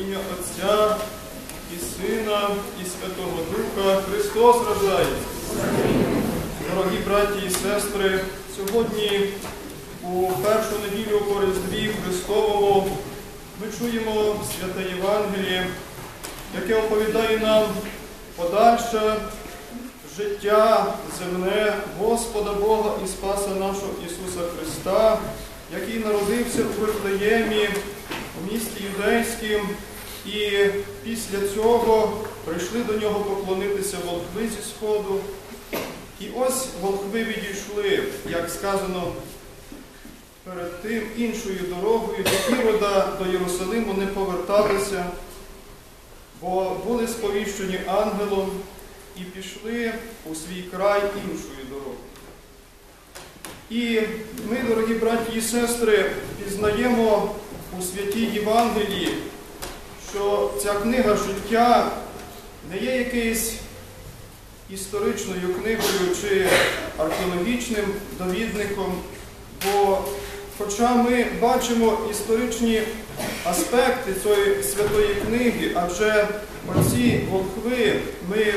ім'я Отця і Сина, і Святого Духа Христос рождається. Дорогі браті і сестри, сьогодні у першу неділю по Різдві Христовому ми чуємо святе Євангеліє, яке оповідає нам подальше життя земне Господа Бога і Спаса нашого Ісуса Христа, який народився у Вифлеємі, місті Юдейським, і після цього прийшли до нього поклонитися волхви зі Сходу. І ось волхви відійшли, як сказано перед тим, іншою дорогою до Ірода, до Єрусалиму не поверталися, бо були сповіщені ангелом і пішли у свій край іншою дорогою. І ми, дорогі браті і сестри, пізнаємо у святій Євангелії, що ця книга життя не є якоюсь історичною книгою чи археологічним довідником, бо хоча ми бачимо історичні аспекти цієї святої книги, адже оці волхви ми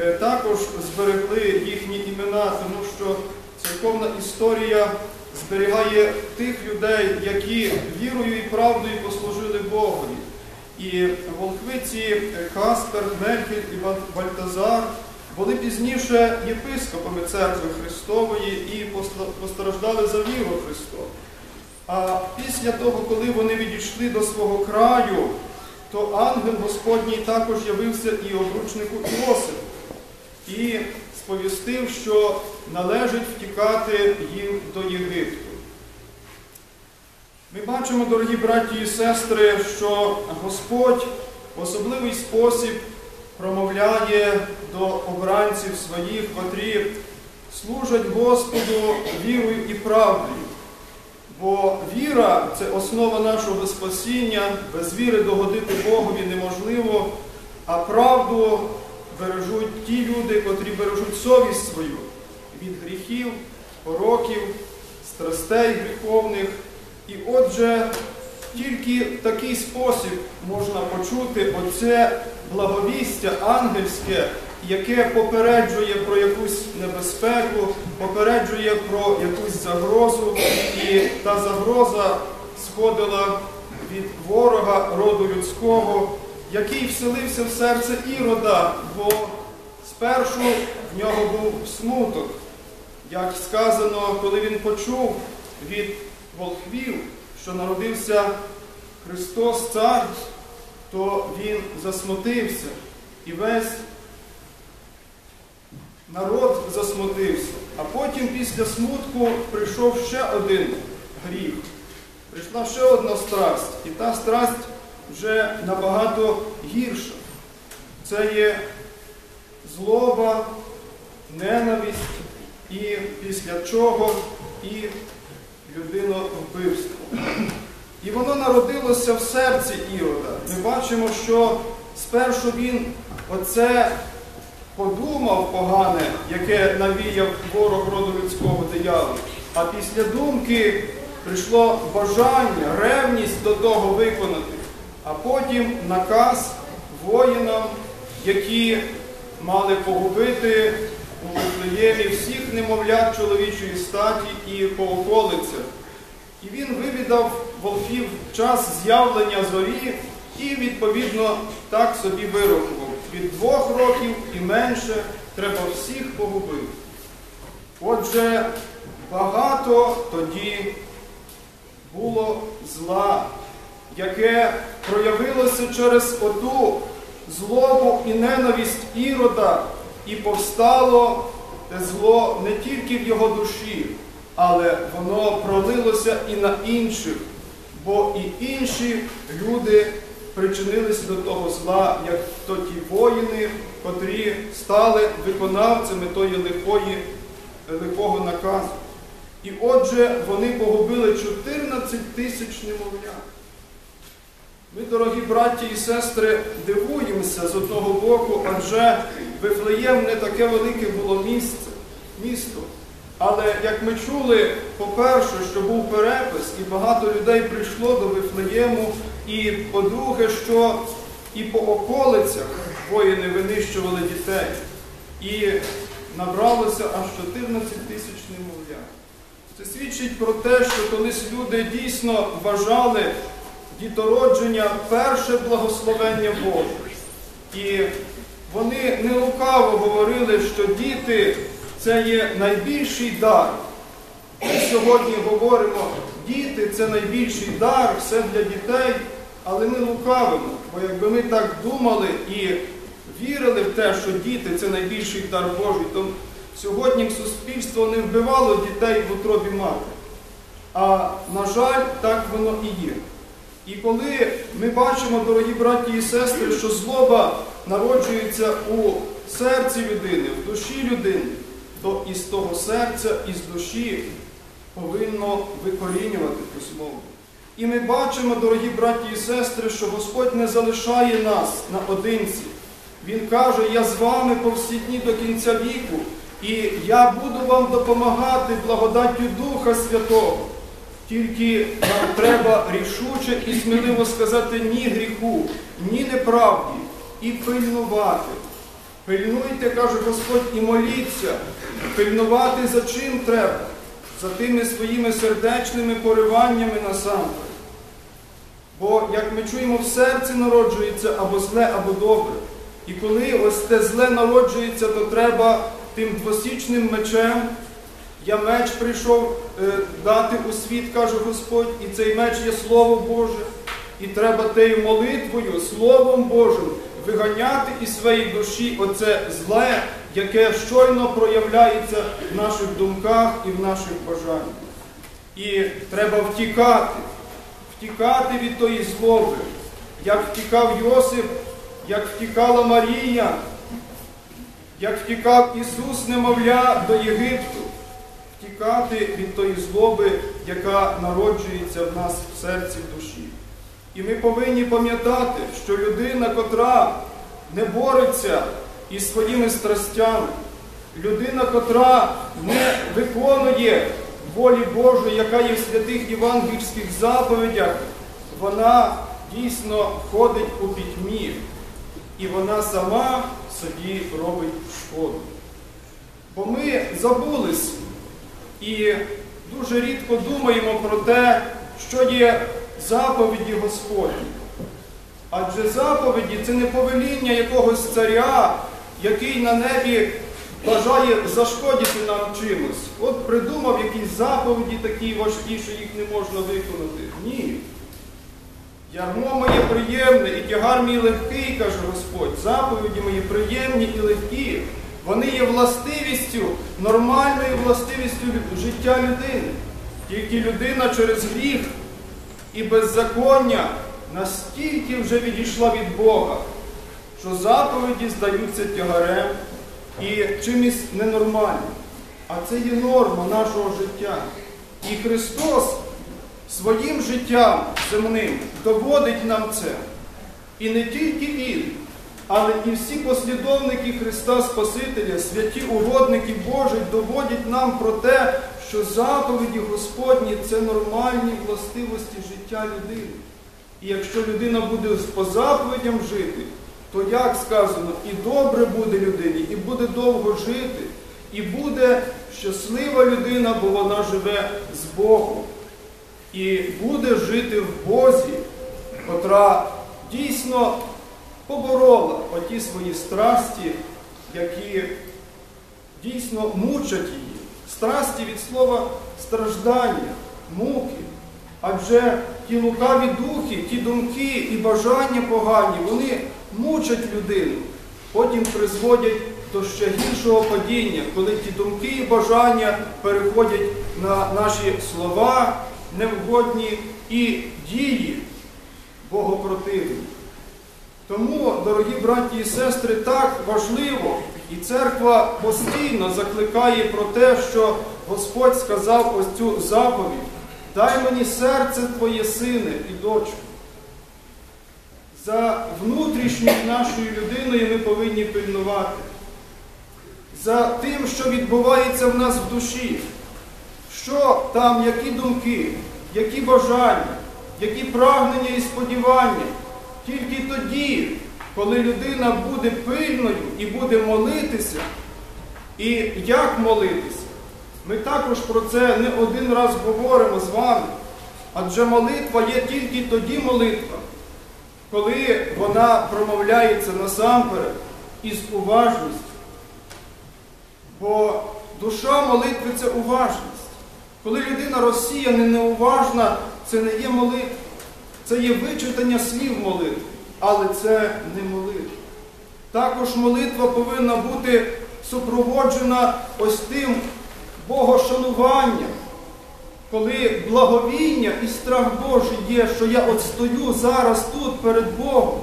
е, також зберегли їхні імена, тому що церковна історія зберігає тих людей, які вірою і правдою послужили Богові. І волхви ці е, Каспер, Мельхіль і Вальтазар були пізніше єпископами церкви Христової і постраждали за віру Христову. А після того, коли вони відійшли до свого краю, то ангел Господній також явився і обручнику Іосифу і сповістив, що належить втікати їм до Єгипту. Ми бачимо, дорогі браті і сестри, що Господь в особливий спосіб промовляє до обранців своїх, котрі служать Господу вірою і правдою. Бо віра це основа нашого спасіння, без віри догодити Богові неможливо, а правду бережуть ті люди, котрі бережуть совість свою від гріхів, пороків, страстей гріховних. І отже, тільки в такий спосіб можна почути оце благовістя ангельське, яке попереджує про якусь небезпеку, попереджує про якусь загрозу, і та загроза сходила від ворога роду людського, який вселився в серце Ірода, бо спершу в нього був смуток. Як сказано, коли він почув від волхвів, що народився Христос Цар, то він засмутився і весь народ засмутився. А потім після смутку прийшов ще один гріх. Прийшла ще одна страсть. І та страсть вже набагато гірша. Це є злоба, ненависть і після чого і людиновбивство. І воно народилося в серці Ірода. Ми бачимо, що спершу він оце подумав погане, яке навіяв ворог роду людського диявола, а після думки прийшло бажання, ревність до того виконати, а потім наказ воїнам, які мали погубити у Вифлеємі всіх немовлят чоловічої статі і по околицях. І він вивідав волків час з'явлення зорі і, відповідно, так собі вирахував. Від двох років і менше треба всіх погубити. Отже, багато тоді було зла, яке проявилося через оту злобу і ненависть ірода, і повстало те зло не тільки в його душі, але воно пролилося і на інших, бо і інші люди причинилися до того зла, як то ті воїни, котрі стали виконавцями тої лихої, лихого наказу. І отже, вони погубили 14 тисяч немовлят. Ми, дорогі браті і сестри, дивуємося з одного боку, адже Вифлеєм не таке велике було місце, місто. Але як ми чули, по-перше, що був перепис, і багато людей прийшло до Вифлеєму, і по-друге, що і по околицях воїни винищували дітей. І набралося аж 14 тисяч немовлят. Це свідчить про те, що колись люди дійсно вважали дітородження перше благословення Боже. І вони не лукаво говорили, що діти це є найбільший дар. Ми сьогодні говоримо, діти це найбільший дар, все для дітей, але ми лукавимо. Бо якби ми так думали і вірили в те, що діти це найбільший дар Божий, то сьогодні суспільство не вбивало дітей в утробі матері. А на жаль, так воно і є. І коли ми бачимо, дорогі браті і сестри, що злоба народжується у серці людини, в душі людини, то із того серця, із душі повинно викорінювати ту злобу. І ми бачимо, дорогі браті і сестри, що Господь не залишає нас наодинці. Він каже, я з вами по всі дні до кінця віку, і я буду вам допомагати благодаттю Духа Святого. Тільки нам треба рішуче і сміливо сказати ні гріху, ні неправді і пильнувати. Пильнуйте, каже Господь, і моліться, пильнувати за чим треба, за тими своїми сердечними пориваннями насамперед. Бо, як ми чуємо, в серці народжується або зле, або добре. І коли ось те зле народжується, то треба тим двосічним мечем. Я меч прийшов е, дати у світ, каже Господь, і цей меч є Слово Боже. І треба тею молитвою, Словом Божим, виганяти із своєї душі оце зле, яке щойно проявляється в наших думках і в наших бажаннях. І треба втікати, втікати від тої злоби, як втікав Йосип, як втікала Марія, як втікав Ісус, немовля, до Єгипту втікати від тої злоби, яка народжується в нас в серці в душі. І ми повинні пам'ятати, що людина, котра не бореться із своїми страстями, людина, котра не виконує волі Божої, яка є в святих євангельських заповідях, вона дійсно ходить у пітьмі, і вона сама собі робить шкоду. Бо ми забулись і дуже рідко думаємо про те, що є заповіді Господні. Адже заповіді це не повеління якогось царя, який на небі бажає зашкодити нам чимось. От придумав якісь заповіді такі важкі, що їх не можна виконати. Ні. Ярмо моє приємне і тягар мій легкий, каже Господь. Заповіді мої приємні і легкі. Вони є властивістю, нормальною властивістю життя людини. Тільки людина через гріх і беззаконня настільки вже відійшла від Бога, що заповіді здаються тягарем і чимось ненормальним. А це є норма нашого життя. І Христос своїм життям земним доводить нам це. І не тільки Він, але і всі послідовники Христа Спасителя, святі угодники Божі, доводять нам про те, що заповіді Господні це нормальні властивості життя людини. І якщо людина буде по заповідям жити, то як сказано, і добре буде людині, і буде довго жити, і буде щаслива людина, бо вона живе з Богом. І буде жити в Бозі, котра дійсно поборола оті свої страсті, які дійсно мучать її. Страсті від слова страждання, муки. Адже ті лукаві духи, ті думки і бажання погані, вони мучать людину, потім призводять до ще гіршого падіння, коли ті думки і бажання переходять на наші слова невгодні і дії богопротивні. Тому, дорогі браті і сестри, так важливо, і церква постійно закликає про те, що Господь сказав ось цю заповідь. Дай мені серце Твоє, сине і дочку. За внутрішньою нашою людиною ми повинні пильнувати. за тим, що відбувається в нас в душі. Що там, які думки, які бажання, які прагнення і сподівання. Тільки тоді, коли людина буде пильною і буде молитися, і як молитися, ми також про це не один раз говоримо з вами. Адже молитва є тільки тоді молитва, коли вона промовляється насамперед із уважністю. Бо душа молитви це уважність. Коли людина розсіяна, неуважна, це не є молитва. Це є вичитання слів молитви, але це не молитва. Також молитва повинна бути супроводжена ось тим богошануванням, коли благовіння і страх Божий є, що я от стою зараз тут перед Богом.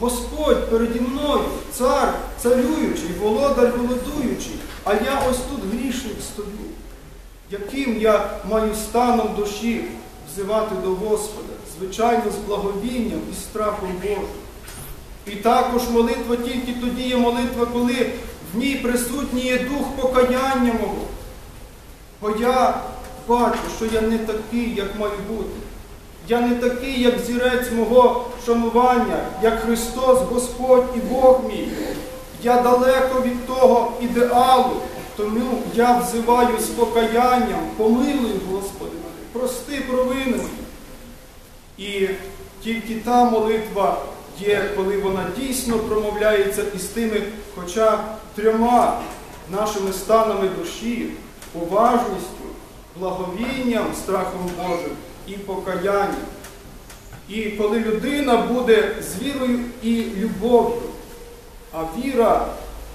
Господь переді мною, цар, царюючий, володар володуючий, а я ось тут грішник стою. Яким я маю станом душі взивати до Господа, звичайно, з благовінням і страхом Божим. І також молитва тільки тоді є молитва, коли в ній присутній є дух покаяння мого. Бо я бачу, що я не такий, як маю бути. Я не такий, як зірець мого шанування, як Христос, Господь і Бог мій. Я далеко від того ідеалу, тому я взиваю з покаянням, помилуй, Господи, прости провини. І тільки та молитва є, коли вона дійсно промовляється із тими, хоча трьома нашими станами душі, уважністю, благовінням, страхом Божим і покаянням. І коли людина буде з вірою і любов'ю, а віра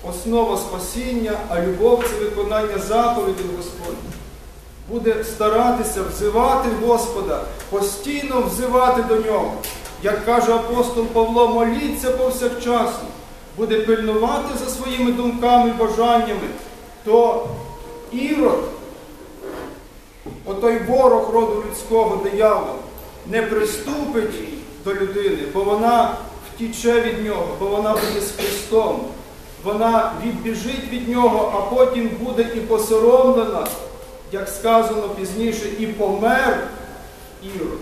основа спасіння, а любов це виконання заповідей Господніх, буде старатися взивати Господа, постійно взивати до нього. Як каже апостол Павло, моліться повсякчасно, буде пильнувати за своїми думками, бажаннями, то ірод, отой ворог роду людського диявол, не приступить до людини, бо вона втіче від нього, бо вона буде з Христом. Вона відбіжить від нього, а потім буде і посоромлена, як сказано пізніше, і помер ірод.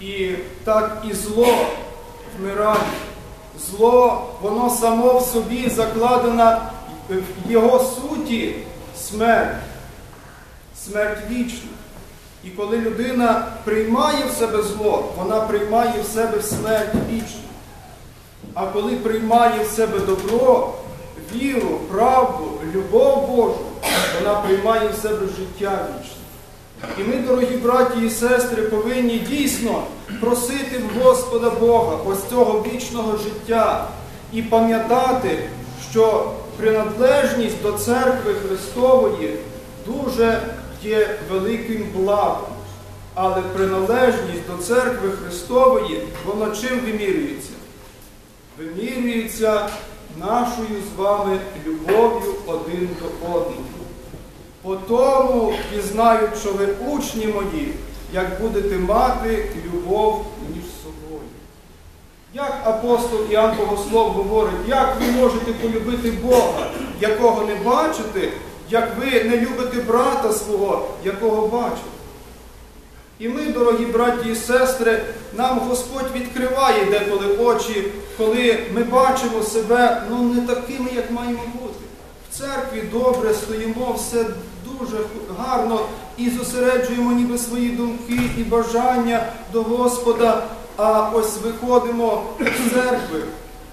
І так і зло вмирає. Зло, воно само в собі закладено в його суті смерть, смерть вічна. І коли людина приймає в себе зло, вона приймає в себе смерть вічну. А коли приймає в себе добро, віру, правду, любов Божу, вона приймає в себе життя вічне. І ми, дорогі браті і сестри, повинні дійсно просити в Господа Бога ось цього вічного життя і пам'ятати, що приналежність до церкви Христової дуже є великим благом. Але приналежність до церкви Христової, воно чим вимірюється? Вимірюється нашою з вами любов'ю один до одного. По тому пізнають, що ви учні мої, як будете мати любов між собою. Як апостол Іоанн Богослов говорить, як ви можете полюбити Бога, якого не бачите, як ви не любите брата свого, якого бачите? І ми, дорогі браті і сестри, нам Господь відкриває деколи очі, коли ми бачимо себе ну, не такими, як маємо бути. В церкві добре стоїмо, все дуже гарно і зосереджуємо ніби свої думки і бажання до Господа, а ось виходимо з церкви,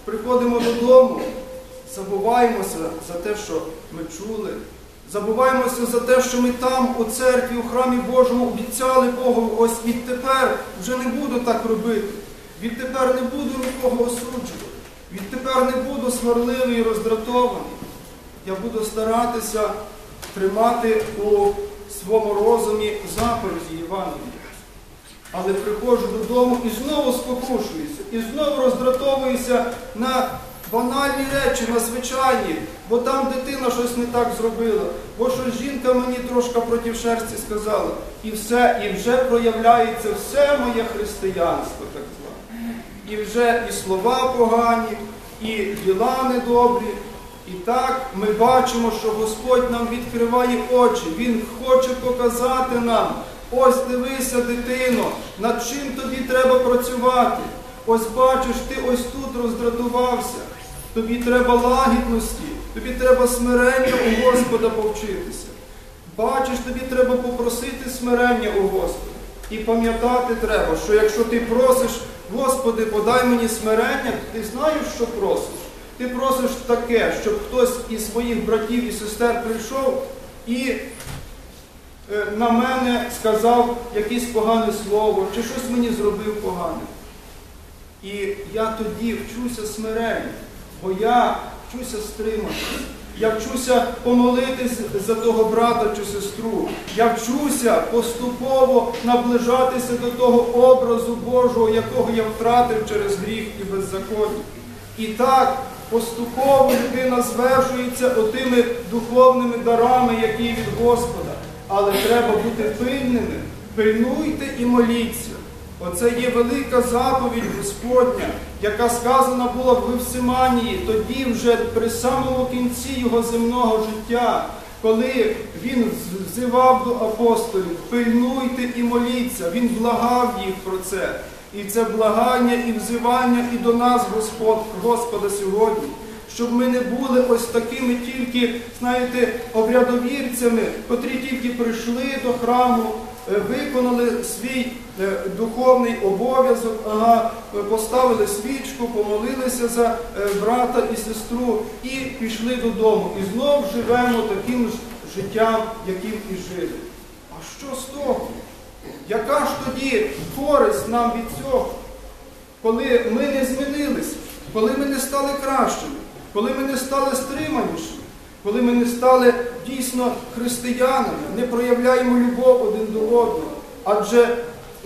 приходимо додому, забуваємося за те, що ми чули. Забуваємося за те, що ми там, у церкві, у храмі Божому, обіцяли Богу, ось відтепер вже не буду так робити. Відтепер не буду нікого осуджувати. Відтепер не буду сварливий і роздратований. Я буду старатися тримати у своєму розумі заповіді Євангелія. Але приходжу додому і знову спокушуюся, і знову роздратовуюся на банальні речі, на звичайні, бо там дитина щось не так зробила, бо що жінка мені трошки проти шерсті сказала. І все, і вже проявляється все моє християнство, так зване. І вже і слова погані, і діла недобрі, І так ми бачимо, що Господь нам відкриває очі. Він хоче показати нам, ось дивися, дитино, над чим тобі треба працювати. Ось бачиш, ти ось тут роздратувався. Тобі треба лагідності, тобі треба смирення у Господа повчитися. Бачиш, тобі треба попросити смирення у Господа. І пам'ятати треба, що якщо ти просиш, Господи, подай мені смирення, ти знаєш, що просиш. Ти просиш таке, щоб хтось із своїх братів і сестер прийшов і е, на мене сказав якесь погане слово, чи щось мені зробив погане. І я тоді вчуся смиренню, бо я вчуся стриматися. Я вчуся помолитись за того брата чи сестру. Я вчуся поступово наближатися до того образу Божого, якого я втратив через гріх і беззаконня. І так поступово людина звершується отими духовними дарами, які від Господа. Але треба бути пильними. Пильнуйте і моліться. Оце є велика заповідь Господня, яка сказана була в Гевсиманії, тоді вже при самому кінці його земного життя, коли він взивав до апостолів, пильнуйте і моліться, він благав їх про це. І це благання і взивання і до нас, Господ, Господа, сьогодні. Щоб ми не були ось такими тільки, знаєте, обрядовірцями, котрі тільки прийшли до храму, е, виконали свій е, духовний обов'язок, ага, поставили свічку, помолилися за е, брата і сестру і пішли додому. І знов живемо таким ж життям, яким і жили. А що з того? Яка ж тоді користь нам від цього? Коли ми не змінилися, коли ми не стали кращими, коли ми не стали стриманішими, коли ми не стали дійсно християнами, не проявляємо любов один до одного. Адже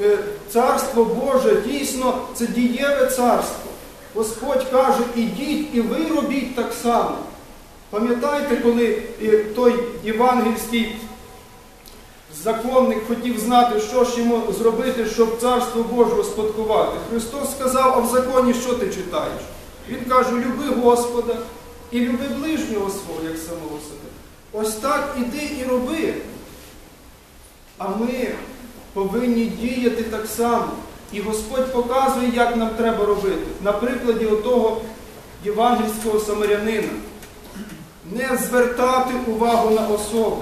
е, Царство Боже дійсно це дієве царство. Господь каже, ідіть і ви робіть так само. Пам'ятаєте, коли е, той євангельський законник хотів знати, що ж йому зробити, щоб царство Боже спадкувати. Христос сказав, а в законі що ти читаєш? Він каже, люби Господа і люби ближнього свого, як самого себе. Ось так іди і роби. А ми повинні діяти так само. І Господь показує, як нам треба робити. На прикладі отого євангельського самарянина. Не звертати увагу на особи,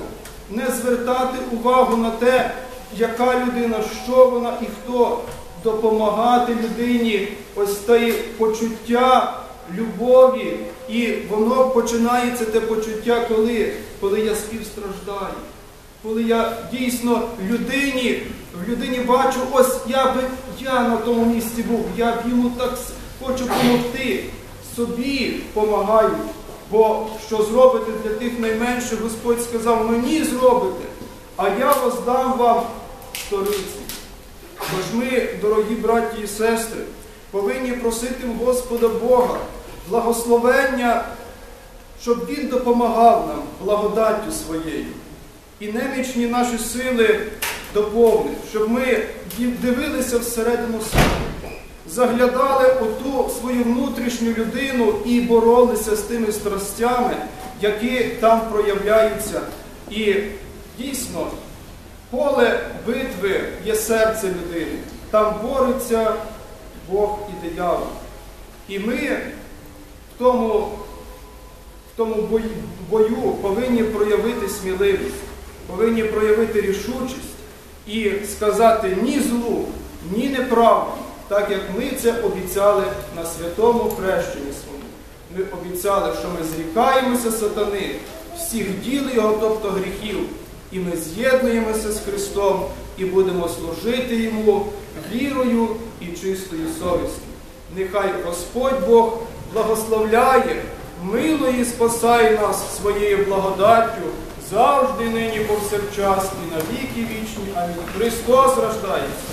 не звертати увагу на те, яка людина, що вона і хто. Допомагати людині ось те почуття любові. І воно починається те почуття, коли, коли я співстраждаю. Коли я дійсно людині, в людині бачу, ось я би я на тому місці був, я б йому так хочу допомогти. Собі помагаю. Бо що зробите для тих найменших, Господь сказав, мені зробите, а я воздам вам сториці. Тож ми, дорогі браті і сестри, повинні просити в Господа Бога благословення, щоб Він допомагав нам благодаттю своєю. І немічні наші сили доповнив, щоб ми дивилися всередину себе, заглядали у ту свою внутрішню людину і боролися з тими страстями, які там проявляються. І дійсно, поле битви є серце людини. Там бореться Бог і диявол. І ми в тому, в тому бою, бою повинні проявити сміливість, повинні проявити рішучість і сказати ні злу, ні неправді, так як ми це обіцяли на святому хрещенні своєму. Ми обіцяли, що ми зрікаємося сатани, всіх діл його, тобто гріхів, і ми з'єднуємося з Христом і будемо служити Йому вірою і чистою совістю. Нехай Господь Бог благословляє, мило і спасає нас своєю благодаттю завжди, нині, повсякчас і на віки вічні. Амінь. Христос рождається.